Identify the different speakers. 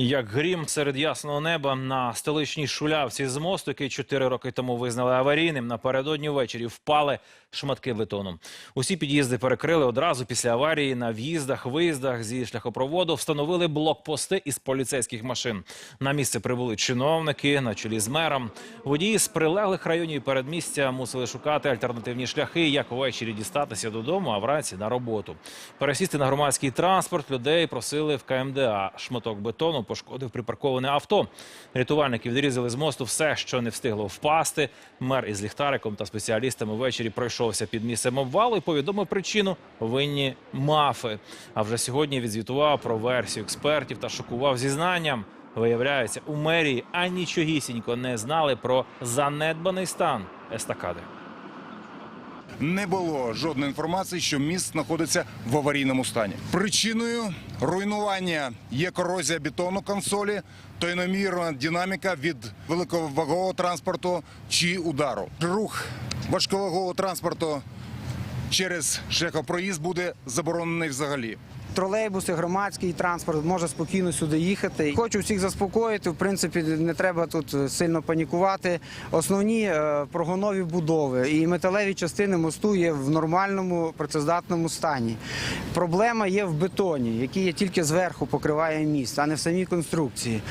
Speaker 1: Як грім серед ясного неба на столичній шулявці з мосту, який чотири роки тому визнали аварійним, напередодні ввечері впали шматки бетону. Усі під'їзди перекрили одразу після аварії. На в'їздах, виїздах зі шляхопроводу встановили блокпости із поліцейських машин. На місце прибули чиновники на чолі з мером. Водії з прилеглих районів передмістя мусили шукати альтернативні шляхи, як ввечері дістатися додому, а вранці на роботу. Пересісти на громадський транспорт людей просили в КМДА. Шматок бетону пошкодив припарковане авто. Рятувальники відрізали з мосту все, що не встигло впасти. Мер із ліхтариком та спеціалістами ввечері пройшовся під місцем обвалу і повідомив причину винні мафи. А вже сьогодні відзвітував про версію експертів та шокував зізнанням. Виявляється, у мерії анічогісінько не знали про занедбаний стан естакади.
Speaker 2: Не було жодної інформації, що міст знаходиться в аварійному стані. Причиною руйнування є корозія бетону консолі, то іномірна динаміка від великовагового транспорту чи удару. Рух важковагового транспорту через шляхопроїзд буде заборонений взагалі.
Speaker 3: Тролейбуси, громадський транспорт може спокійно сюди їхати. Хочу всіх заспокоїти. В принципі, не треба тут сильно панікувати. Основні е, прогонові будови і металеві частини мосту є в нормальному працездатному стані. Проблема є в бетоні, який тільки зверху покриває міст, а не в самій конструкції.